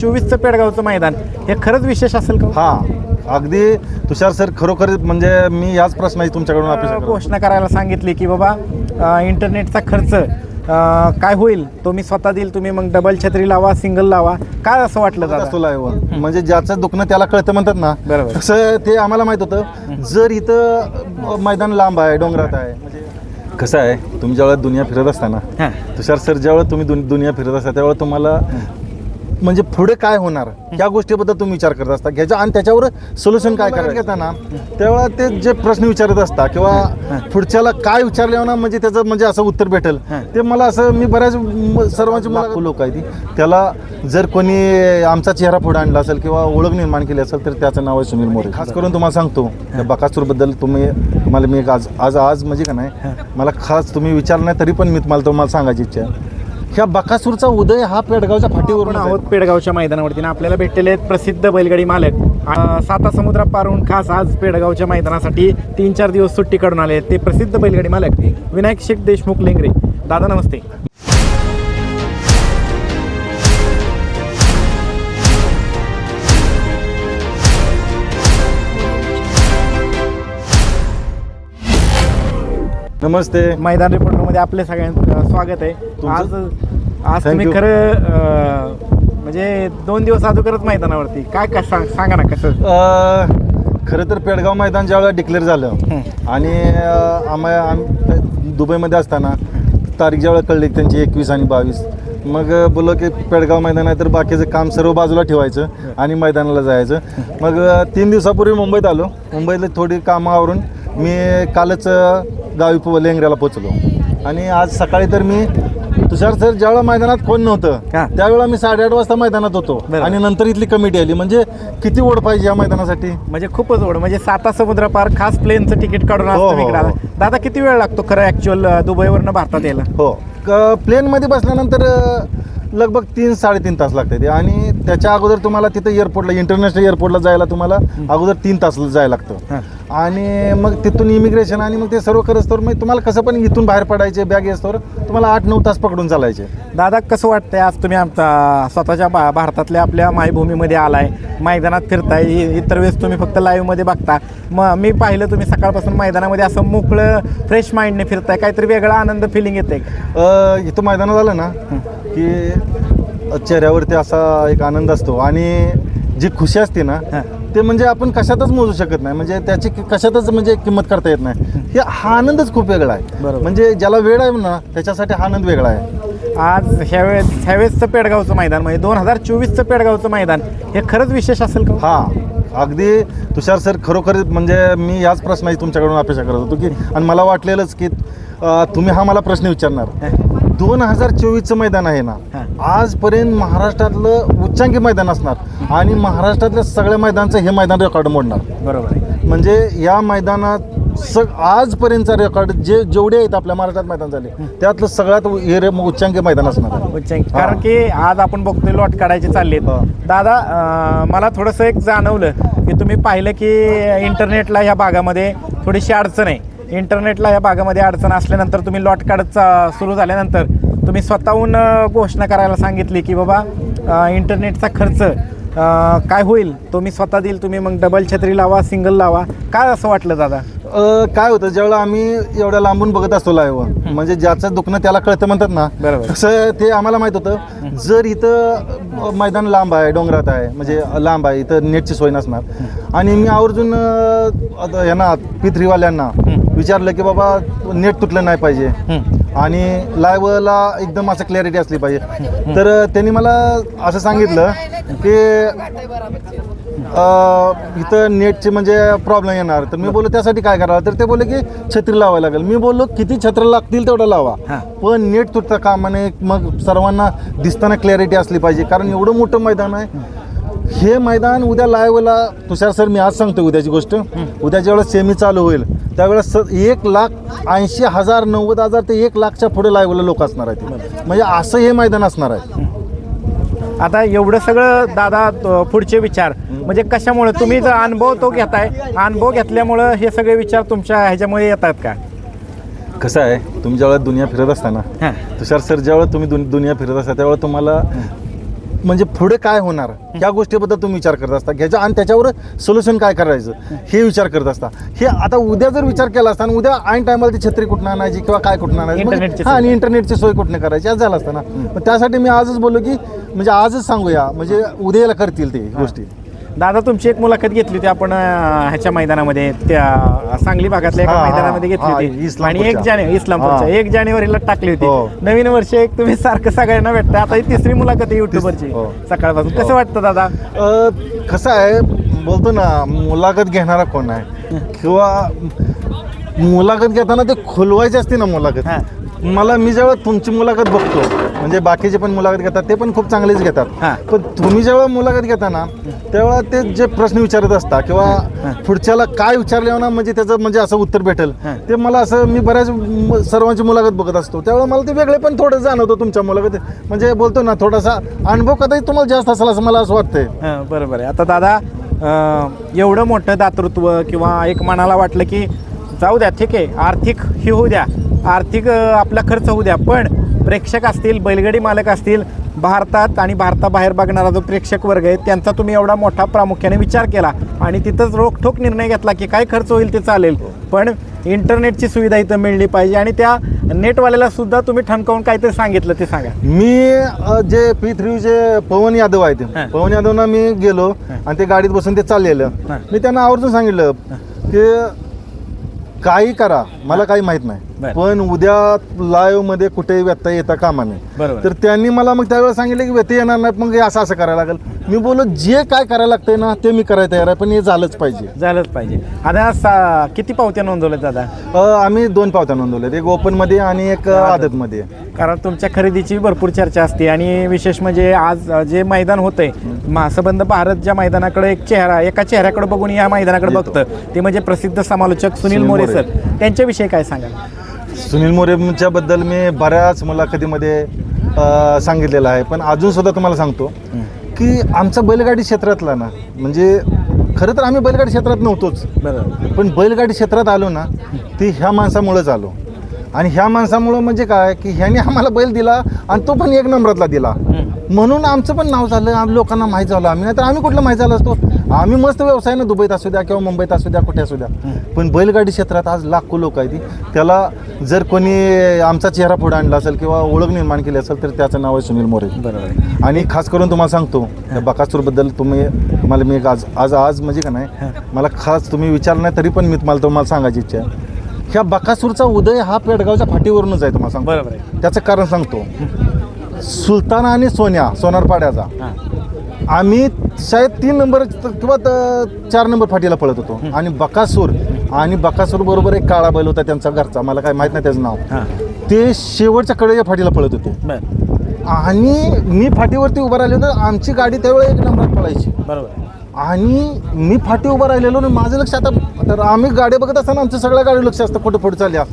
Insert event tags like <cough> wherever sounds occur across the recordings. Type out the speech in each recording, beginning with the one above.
चोवीसचं पेडगावचं मैदान. हे खरंच विशेष असेल का हा? अगदी तुषार सर खरोखर म्हणजे मी याच प्रश्नाची तुमच्याकडून अपेक्षा करतो. घोषणा करायला सांगितली की बाबा अं, इंटरनेटचा खर्च अं, काय होईल? तो मी स्वतः देईल तुम्ही मग डबल छत्री लावा सिंगल लावा. काय असं वाटलं असतो दादा? live. म्हणजे ज्याचं दुखणं त्याला कळतं म्हणतात ना. बरोबर. तसं ते आम्हाला माहीत होतं. जर इथं मैदान लांब आहे डोंगरात आहे म्हणजे कसं आहे तुम्ही ज्यावेळेला दुनिया फिरत असताना हां. तुषार सर ज्यावेळेला तुम्ही दुन- दुनिया फिरत असता त्यावेळेला तुम्हाला म्हणजे पुढे काय होणार? या गोष्टीबद्दल तुम्ही विचार करत असता. घ्यायचा आणि त्याच्यावर सोल्युशन काय करायचं? घेताना तेव्हा ते जे प्रश्न विचारत असता किंवा पुढच्याला काय विचारले ना म्हणजे त्याचं म्हणजे असं उत्तर भेटेल. ते मला असं मी बऱ्याच सर्वांची लाखो लोक आहे ती. त्याला जर कोणी आमचा चेहरा पुढे आणला असेल किंवा ओळख निर्माण केली असेल तर त्याचं नाव आहे सुनील मोरे. खास करून तुम्हाला सांगतो बकासूरबद्दल तुम्ही तुम्हाला मी एक आज आज आज म्हणजे का नाही मला खास तुम्ही विचारलं नाही तरी पण मी तुम्हाला तुम्हाला सांगायची इच्छा आहे. ह्या बकासूरचा उदय हा पेडगावच्या फाटीवरून आहोत पेडगावच्या मैदानावरती आणि आपल्याला भेटलेले आहेत प्रसिद्ध बैलगाडी मालक. साता समुद्रा पारून खास आज पेडगावच्या मैदानासाठी तीन चार दिवस सुट्टी काढून आले आहेत. ते प्रसिद्ध बैलगाडी मालक विनायक शेख देशमुख लेंगरे. दादा नमस्ते. नमस्ते. मैदान रिपोर्टरमध्ये आपले सगळ्यांचं स्वागत आहे. आज आज तुम्ही you. खरं अं, म्हणजे दोन दिवस अगोदरच मैदानावरती. काय काय सांग सांगा ना कसं? अं, खरं तर पेडगाव मैदान ज्यावेळेला डिक्लेअर झालं. आणि अं, आम्हा आम दुबईमध्ये असताना तारीख ज्यावेळेला कळली त्यांची एकवीस आणि बावीस. मग बोललो की पेडगाव मैदान आहे तर बाकीचं काम सर्व बाजूला ठेवायचं आणि मैदानाला जायचं. मग अं, तीन दिवसापूर्वी मुंबईत आलो. मुंबईतले थोडी कामावरून मी कालच अं, गावी पो लेंगऱ्याला पोचलो आणि आज सकाळी तर मी तुषार सर ज्यावेळेला मैदानात कोण हा. नव्हतं त्यावेळेला मी साडेआठ वाजता मैदानात होतो. आणि नंतर इथली कमिटी आली म्हणजे किती ओढ पाहिजे या मैदानासाठी म्हणजे खूपच ओढ म्हणजे साता समुद्र पार खास प्लेनचं तिकीट काढून हो, हो, इकडे आला. हो. दादा किती वेळ लागतो खरं ऍक्च्युअल दुबईवरनं भारतात यायला हो क- प्लेनमध्ये बसल्यानंतर अ, लगभग तीन साडेतीन तास लागते आणि त्याच्या अगोदर तुम्हाला तिथं एअरपोर्टला इंटरनॅशनल एअरपोर्टला जायला तुम्हाला अगोदर तीन तास जायला लागतं हां. आणि मग तिथून इमिग्रेशन आणि मग ते सर्व करत तर मग तुम्हाला कसं पण इथून बाहेर पडायचे बॅग येस्तोवर तुम्हाला आठ नऊ तास पकडून चालायचे. दादा कसं वाटतंय आज तुम्ही आमचा स्वतःच्या भा- भारतातल्या आपल्या मायभूमीमध्ये आलाय मैदानात फिरताय इतर वेळेस तुम्ही फक्त लाईव्हमध्ये बघता. मग मी पाहिलं तुम्ही सकाळपासून मैदानामध्ये असं मोकळं फ्रेश माइंडने फिरताय काहीतरी वेगळा आनंद फिलिंग येते इथं मैदानात आलं ना की चेहऱ्यावरती असा एक आनंद असतो आणि जी खुशी असते ना. ते म्हणजे आपण कशातच मोजू शकत नाही. म्हणजे त्याची कि- कशातच म्हणजे किंमत करता येत नाही. हे हा आनंदच खूप वेगळा आहे. बरोबर. म्हणजे ज्याला वेळ आहे ना त्याच्यासाठी हा आनंद वेगळा आहे. आज ह्यावेळेस ह्यावेळेसचं पेडगावचं मैदान म्हणजे दोन हजार चोवीसचं पेडगावचं मैदान हे खरंच विशेष असेल का हा. अगदी तुषार सर खरोखर म्हणजे मी याच प्रश्नाची तुमच्याकडून अपेक्षा करत होतो की आणि मला वाटलेलंच की अ, तुम्ही हा मला प्रश्न विचारणार दोन हजार चोवीसचं मैदान आहे ना हां. आजपर्यंत महाराष्ट्रातलं उच्चांकी मैदान असणार आणि महाराष्ट्रातल्या सगळ्या मैदानचं हे मैदान रेकॉर्ड मोडणार बरोबर आहे म्हणजे या मैदानात सग आजपर्यंतचा रेकॉर्ड जे जेवढे आहेत आपल्या महाराष्ट्रात मैदान झाले त्यातलं सगळ्यात हे रे उच्चांकी मैदान असणार आहे. उच्चांकी. हा. कारण की आज आपण बघतोय लॉट काढायचे चाललेत हा. दादा अं, मला थोडंसं एक जाणवलं की तुम्ही पाहिलं की इंटरनेटला ह्या भागामध्ये थोडीशी अडचण आहे इंटरनेटला ह्या भागामध्ये अडचण असल्यानंतर तुम्ही लॉट काढत चा- सुरू झाल्यानंतर तुम्ही स्वतःहून घोषणा करायला सांगितली की बाबा इंटरनेटचा खर्च काय होईल? तो मी स्वतः देईल तुम्ही मग डबल छत्री लावा सिंगल लावा. काय असं वाटलं दादा? काय होतं ज्यावेळेला आम्ही एवढ्या लांबून बघत असतो लाईव्ह म्हणजे ज्याचं दुखणं त्याला कळतं म्हणतात ना. बरोबर. तसं ते आम्हाला माहीत होतं. जर इथं मैदान लांब आहे डोंगरात आहे. म्हणजे लांब आहे इथं नेटची सोय नसणार. आणि मी आवर्जून अ, आता यांना पिथरीवाल्यांना विचारलं की बाबा नेट तुटलं नाही पाहिजे. आणि लाईव्हला एकदम असं क्लॅरिटी असली पाहिजे. तर त्यांनी मला असं सांगितलं की इथं नेटचे म्हणजे प्रॉब्लेम येणार. तर मी बोललो त्यासाठी काय करावं? तर ते बोलले की छत्री लावायला लागेल. मी बोललो किती छत्र लागतील तेवढं लावा. पण नेट तुटता कामा नये मग सर्वांना दिसताना क्लॅरिटी असली पाहिजे. कारण एवढं मोठं मैदान आहे हे मैदान उद्या लाईव्हला तुषार सर मी आज सांगतो उद्याची गोष्ट. उद्या ज्यावेळेस सेमी चालू होईल. त्यावेळेस स- एक लाख ऐंशी हजार नव्वद हजार ते एक लाखच्या पुढे लाईव्हला लोक असणार आहेत. म्हणजे असं हे मैदान असणार आहे. आता एवढं सगळं दादा त- पुढचे विचार. म्हणजे कशामुळे? तुम्ही जर अनुभव तो घेताय अनुभव घेतल्यामुळं हे सगळे विचार तुमच्या ह्याच्यामुळे येतात का? कसं आहे तुम्ही ज्यावेळेला दुनिया फिरत असताना हां. तुषार सर ज्यावेळेला तुम्ही दुन- दुनिया फिरत असता त्यावेळेला तुम्हाला म्हणजे पुढे काय होणार? या गोष्टीबद्दल तुम्ही विचार करत असता. ह्याच्या आणि त्याच्यावर सोल्युशन काय करायचं? हे विचार करत असता. हे आता उद्या जर विचार केला असता आणि उद्या ऐन टायमाला ती छत्री कुठून आणायची किंवा काय कुठून आणायची? म्हणजे- हा आणि इंटरनेटची सोय कुठून करायची? आज झालं असतं ना. मग त्यासाठी मी आजच बोललो की म्हणजे आजच सांगूया. म्हणजे उद्याला करतील ते गोष्टी. दादा तुमची एक मुलाखत घेतली होती आपण अं, ह्याच्या मैदानामध्ये त्या सांगली भागातल्या एका हा, हा, मैदानामध्ये घेतली हा, होती आणि इस्लामपूरच्या. एक जानेवारी इस्लामपूरच्या हा. एक जानेवारीला टाकली हो. होती नवीन वर्ष एक तुम्ही सारखं सगळ्यांना भेटता आता ही तिसरी मुलाखत आहे युट्यूबरची हो. सकाळपासून कसं वाटतं दादा अ, कसं आहे बोलतो ना मुलाखत घेणारा कोण आहे किंवा मुलाखत घेताना ते खुलवायची असते ना मुलाखत हा. मला मी जेव्हा तुमची मुलाखत बघतो म्हणजे बाकीचे पण मुलाखत घेतात ते पण खूप चांगलेच हा. घेतात पण तुम्ही जेव्हा मुलाखत घेताना तेव्हा ते जे प्रश्न विचारत असता किंवा पुढच्याला काय विचारले ना म्हणजे त्याचं म्हणजे असं उत्तर भेटेल. हा. ते मला असं मी बऱ्याच म- सर्वांची मुलाखत बघत असतो. त्यावेळेला मला ते वेगळे पण थोडं जाणवतं तुमच्या मुलाखत. म्हणजे बोलतो ना थोडासा अनुभव कदाचित तुम्हाला जास्त असेल असं मला असं वाटतंय. हां बरोबर आहे. आता दादा अं, एवढं मोठं दातृत्व किंवा एक मनाला वाटलं की जाऊ द्या ठीक आहे आर्थिक ही होऊ द्या. आर्थिक आपला खर्च होऊ द्या पण प्रेक्षक असतील बैलगाडी मालक असतील भारतात आणि भारताबाहेर बघणारा जो प्रेक्षक वर्ग आहे त्यांचा तुम्ही एवढा मोठा प्रामुख्याने विचार केला आणि तिथंच रोखठोक निर्णय घेतला की काय खर्च होईल ते चालेल पण इंटरनेटची सुविधा इथं मिळली पाहिजे आणि त्या नेटवाल्याला सुद्धा तुम्ही ठणकावून काहीतरी सांगितलं ते सांगा मी जे पी थ्री जे पवन यादव आहेत. पवन यादवना मी गेलो आणि ते गाडीत बसून ते चाललेलं. मी त्यांना आवर्जून सांगितलं की काही करा मला काही माहीत नाही. पण उद्या लाईव्हमध्ये कुठेही व्यत्यय येता कामा नये. तर त्यांनी मला मग त्यावेळेस सांगितलं की व्यत्यय येणार नाही मग असं असं करायला लागेल. मी बोललो जे काय करायला लागतंय ना ते मी करायला तयार आहे पण हे झालंच पाहिजे. झालंच पाहिजे. आता किती पावत्या नोंदवल्यात दादा? आम्ही दोन पावत्या नोंदवल्यात एक ओपनमध्ये आणि एक आदत. मध्ये कारण तुमच्या खरेदीची भरपूर चर्चा असते आणि विशेष म्हणजे आज जे मैदान होतंय महासंबंध भारत ज्या मैदानाकडे एक चेहरा एका चेहऱ्याकडे बघून या मैदानाकडे. बघतं. ते म्हणजे प्रसिद्ध समालोचक सुनील मोरे मोरे. सर. त्यांच्याविषयी काय सांगाल? सुनील मोरेच्या बद्दल मी बऱ्याच मुलाखतीमध्ये सांगितलेलं आहे. पण अजून सुद्धा तुम्हाला सांगतो की आमचा बैलगाडी क्षेत्रातला ना म्हणजे खरं तर आम्ही बैलगाडी क्षेत्रात नव्हतोच. बरोबर. पण बैलगाडी क्षेत्रात आलो ना ती ह्या माणसामुळेच आलो. आणि ह्या माणसामुळं म्हणजे काय की ह्याने आम्हाला बैल दिला आणि तो पण एक नंबरातला दिला. म्हणून आमचं पण नाव झालं आम लोकांना माहीत झालं. आम्ही नाही तर आम्ही कुठलं माहीत झालं असतो? आम्ही मस्त व्यवसायानं दुबईत असू द्या किंवा मुंबईत असू द्या कुठे असू द्या. पण बैलगाडी क्षेत्रात आज लाखो लोक आहेत. त्याला जर कोणी आमचा चेहरा पुढे आणला असेल किंवा ओळख निर्माण केली असेल तर त्याचं नाव आहे सुनील मोरे. बरोबर आहे. आणि खास करून तुम्हाला सांगतो बकासूरबद्दल तुम्ही मला मी एक आज आज आज म्हणजे का नाही मला खास तुम्ही विचारलं नाही तरी पण मी तुम्हाला तुम्हाला सांगायची इच्छा आहे. ह्या बकासूरचा उदय हा पेडगावच्या फाटीवरूनच आहे तुम्हाला सांगतो. बरोबर आहे. त्याचं कारण सांगतो. सुलताना आणि सोन्या सोनारपाड्याचा. आम्ही शायद तीन नंबर किंवा त- चार नंबर फाटीला पळत होतो. आणि बकासूर आणि बकासूर बरोबर एक काळा बैल होता त्यांचा घरचा. मला काय माहीत नाही त्याचं नाव. हां. ते शेवटच्या कडेच्या फाटीला पळत होते. आणि मी फाटीवरती उभा राहिलो तर आमची गाडी त्यावेळेला एक नंबरात पळायची. बरोबर. आणि मी फाटी उभा राहिलेलो आणि माझं लक्ष आता तर आम्ही गाडी बघत असताना आमचं सगळ्या गाडी लक्ष असतं कुठं पुढे चालल्या.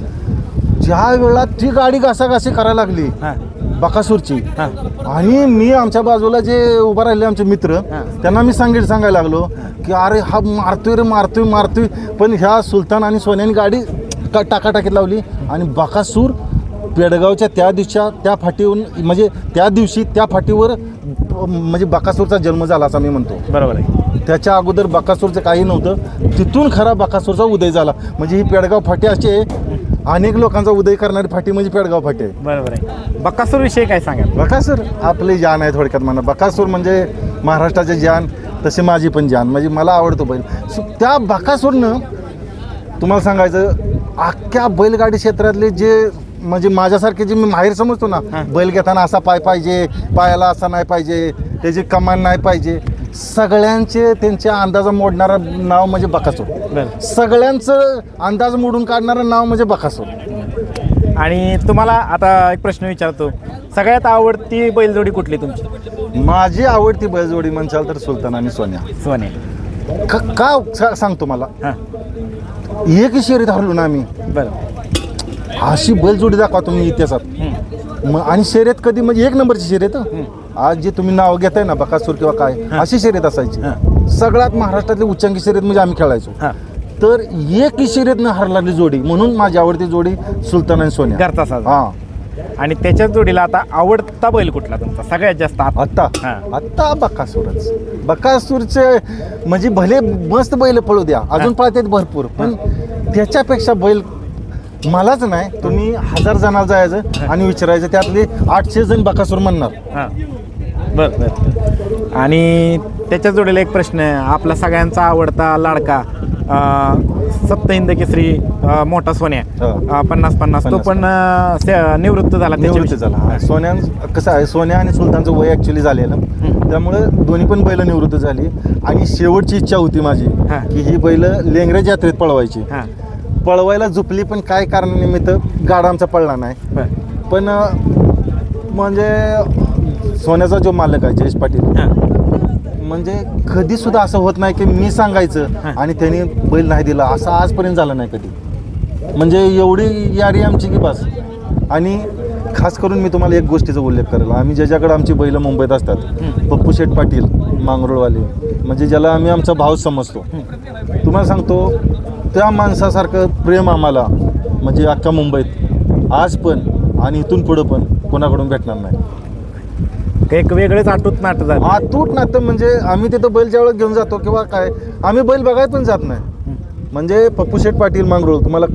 ज्या वेळेला ती गाडी घासाघासी करायला लागली हां. बकासूरची. हां. आणि मी आमच्या बाजूला जे उभा राहिले आमचे मित्र हां. त्यांना मी सांगित सांगायला लागलो की अरे हा मारतोय रे मारतोय मारतोय. पण ह्या सुलतान आणि सोन्याने गाडी का टाकाटाकीत लावली आणि बकासूर पेडगावच्या त्या दिवशीच्या त्या फाटीवरून म्हणजे त्या दिवशी त्या फाटीवर म्हणजे बकासूरचा जन्म झाला असं मी म्हणतो. बरोबर आहे. त्याच्या अगोदर बकासूरचं काही नव्हतं. तिथून खरा बकासूरचा उदय झाला. म्हणजे ही पेडगाव फाटी अशी आहे अनेक लोकांचा उदय करणारी फाटी म्हणजे पेडगाव फाटी आहे. बरोबर आहे. बकासूर विषयी काय सांगाल? बकासूर आपली जान आहे थोडक्यात म्हणा. बकासूर म्हणजे महाराष्ट्राचे जान तसे माझी पण जान. म्हणजे मला आवडतो बैल. सो त्या बकासूरनं तुम्हाला सांगायचं अख्ख्या बैलगाडी क्षेत्रातले जे म्हणजे माझ्यासारखे जे मी माहेर समजतो ना. बैल घेताना असा पाय पाहिजे पायाला असा नाही पाहिजे त्याची कमान नाही पाहिजे. सगळ्यांचे त्यांच्या अंदाजा मोडणारं नाव म्हणजे बकासूर. बरं. सगळ्यांचं अंदाज मोडून काढणारं नाव म्हणजे बकासूर. आणि तुम्हाला आता एक प्रश्न विचारतो. सगळ्यात आवडती बैलजोडी कुठली तुमची? माझी आवडती बैलजोडी म्हणसाल तर सुलतान आणि सोन्या. सोने का का सा- सांगतो मला? हां. एक शर्यत हरलो ना आम्ही. बरं. अशी बैलजोडी दाखवा तुम्ही इतिहासात. हं. मग आणि शर्यत कधी म्हणजे एक नंबरची शर्यत हं. आज जे तुम्ही नाव घेताय ना बकासूर किंवा काय अशी शर्यत असायची. सगळ्यात महाराष्ट्रातली उच्चांकी शर्यत म्हणजे आम्ही खेळायचो. तर एक शर्यत न हरलेली जोडी म्हणून माझी आवडती जोडी सुलतान आणि सोन्या. घरचा साज. हा. आणि त्याच्याच जोडीला आता आवडता बैल कुठला तुमचा? सगळ्यात जास्त आत- आत्ता. आत्ता बकासूरच. बकासूरचे म्हणजे भले मस्त बैल पळू द्या अजून पळतात भरपूर पण त्याच्यापेक्षा बैल मलाच नाही. तुम्ही हजार जणाला जायचं आणि विचारायचं त्यातले आठशे जण बकासूर म्हणणार. हां. बर बर. आणि त्याच्याच जोडीला एक प्रश्न आहे. आपला सगळ्यांचा आवडता लाडका सप्तहिंद केसरी मोठा सोन्या. हा. पन्नास पन्नास. तो. पण निवृत्त झाला निवृत्त झाला. सोन्या कसं आहे सोन्या आणि सुलतानचं वय ॲक्च्युली झालेलं. त्यामुळे दोन्ही पण बैल निवृत्त झाली. आणि शेवटची इच्छा होती माझी. की ही बैल लेंगऱ्या जत्रेत पळवायची. पळवायला झुपली पण काय कारणानिमित्त गाडा आमचा पळला नाही. पण म्हणजे सोन्याचा जो मालक आहे जयेश पाटील हां. म्हणजे कधी सुद्धा असं होत नाही की मी सांगायचं. आणि त्यांनी बैल नाही दिला असं आजपर्यंत झालं नाही कधी. म्हणजे एवढी यारी आमची की बस. आणि खास करून मी तुम्हाला एक गोष्टीचा उल्लेख करेल. आम्ही ज्याच्याकडे आमची बैल मुंबईत असतात. पप्पू शेठ पाटील मांगरोळवाले म्हणजे ज्याला आम्ही आमचा भाव समजतो. तुम्हाला सांगतो त्या माणसासारखं प्रेम आम्हाला म्हणजे अख्ख्या मुंबईत आज पण आणि इथून पुढं पण कोणाकडून भेटणार नाही. एक वेगळेच आटूत नाट झालं? आतूट नातं म्हणजे आम्ही तिथं बैल ज्यावेळेस घेऊन जातो किंवा काय आम्ही बैल बघायला पण जात नाही. म्हणजे पप्पू शेठ पाटील मांगरोळ तुम्हाला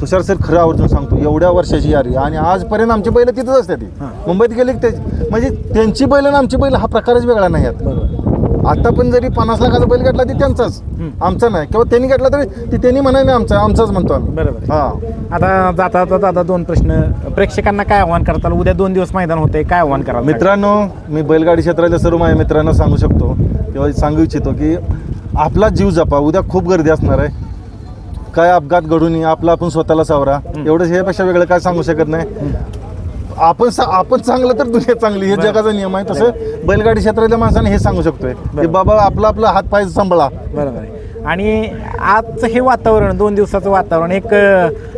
तुषार सर खरं आवर्जून सांगतो एवढ्या वर्षाची यारी. आणि आजपर्यंत आमची बैल तिथंच असते ती. मुंबईत गेली ते म्हणजे त्यांची बैल आणि आमची बैल हा प्रकारच वेगळा नाही आहेत. बरोबर. आता पण जरी पन्नास लाखाचा बैल घेतला ती त्यांचाच. आमचा नाही. किंवा त्यांनी घेतला तरी ती त्यांनी म्हणाय नाही आमचा आमचाच म्हणतो आम्ही. बरोबर. हा. आता जाता जाता आता दोन प्रश्न. प्रेक्षकांना काय आव्हान करताल? उद्या दोन दिवस मैदान होते काय आव्हान कराल? मित्रांनो मी बैलगाडी क्षेत्रातल्या सर्व माझ्या मित्रांना सांगू शकतो किंवा सांगू इच्छितो की आपला जीव जपा. उद्या खूप गर्दी असणार आहे. काय अपघात घडू नये आपला आपण स्वतःला सावरा. एवढंच ह्यापेक्षा वेगळं काय सांगू शकत नाही. आपण सा- आपण चांगलं तर दुनिया चांगली हे. जगाचा नियम आहे. तसं बैलगाडी क्षेत्रातल्या माणसाने हे सांगू शकतोय. की. बाबा आपला आपला हात पाय सांभाळा. बरोबर आहे. आणि आजचं हे वातावरण दोन दिवसाचं वातावरण एक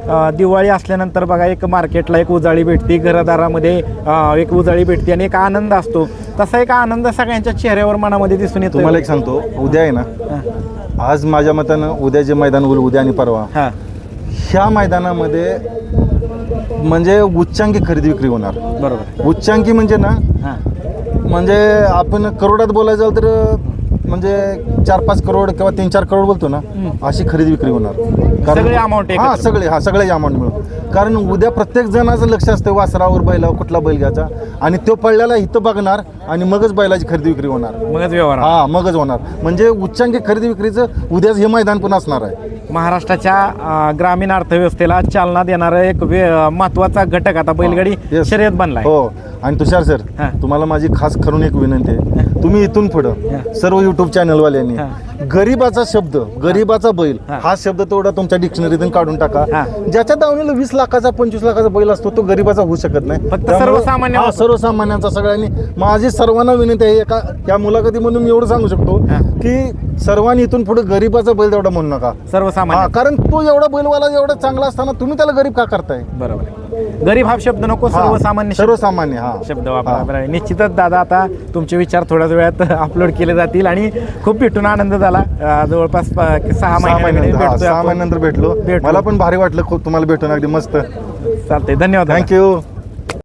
अ, दिवाळी असल्यानंतर बघा एक मार्केटला एक उजाळी भेटते घरदारामध्ये अ, एक उजाळी भेटते आणि एक आनंद असतो. तसा एक आनंद सगळ्यांच्या चेहऱ्यावर मनामध्ये दिसून येतो तुम्हाला एक सांगतो उद्या आहे ना? आज माझ्या मतानं उद्या जे मैदान होईल उद्या आणि परवा. हां. ह्या मैदानामध्ये म्हणजे उच्चांकी खरेदी विक्री होणार. बरोबर. उच्चांकी म्हणजे ना हां. म्हणजे आपण करोडात बोलायचं झालं तर म्हणजे चार पाच करोड किंवा तीन चार करोड बोलतो ना. अशी खरेदी विक्री होणार. सगळे amount एकत्र. हा सगळे हा अमाऊंट मिळून. कारण उद्या प्रत्येक जणाचं लक्ष असतं वासरावर बैलावर कुठला बैल घ्यायचा. आणि तो पडल्याला इथं बघणार आणि मगच बैलाची खरेदी विक्री होणार. मगच व्यवहार. हा मगच होणार. म्हणजे उच्चांकी खरेदी विक्रीचं उद्याच हे मैदान पण असणार आहे. महाराष्ट्राच्या अ, ग्रामीण अर्थव्यवस्थेला चालना देणारा एक वे- महत्त्वाचा घटक आता बैलगाडी Yes. शर्यत बनलाय. हो. आणि तुषार सर हा. तुम्हाला माझी खास करून एक विनंती आहे तुम्ही इथून पुढं. सर्व युट्यूब चॅनलवाल्यांनी. गरीबाचा शब्द गरीबाचा बैल हा. शब्द तेवढा तुमच्या डिक्शनरीतून काढून टाका हा. ज्याच्या दावणीला वीस लाखाचा पंचवीस लाखाचा बैल असतो तो गरीबाचा होऊ शकत नाही फक्त त्यामुळं- सर्वसामान्य हा. सर्वसामान्यांचा सगळ्यांनी माझी सर्वांना विनंती आहे एका या मुलाखतीमधून मी एवढं सांगू शकतो हा. की सर्वांनी इथून पुढे गरीबाचा बैल तेवढा म्हणू नका हा सर्वसामान्य कारण तो एवढा बैलवाला एवढा चांगला असताना तुम्ही त्याला गरीब का करताय बरोबर आहे. गरीब हा शब्द नको हा, सर्वसामान्य शब्द सर्वसामान्य हा शब्द वापरा. बरं आहे. निश्चितच दादा आता तुमचे विचार थोड्याच वेळात <laughs> अपलोड केले जातील आणि खूप भेटून आनंद झाला अं, जवळपास प- सहा सहा महिन्यानंतर महिन्यानंतर हा, भेटतोय सहा आपण. महिन्यानंतर भेटलो भेटलो. मला पण भारी वाटलं खूप तुम्हाला भेटून अगदी मस्त चालतंय धन्यवाद दादा. थँक्यू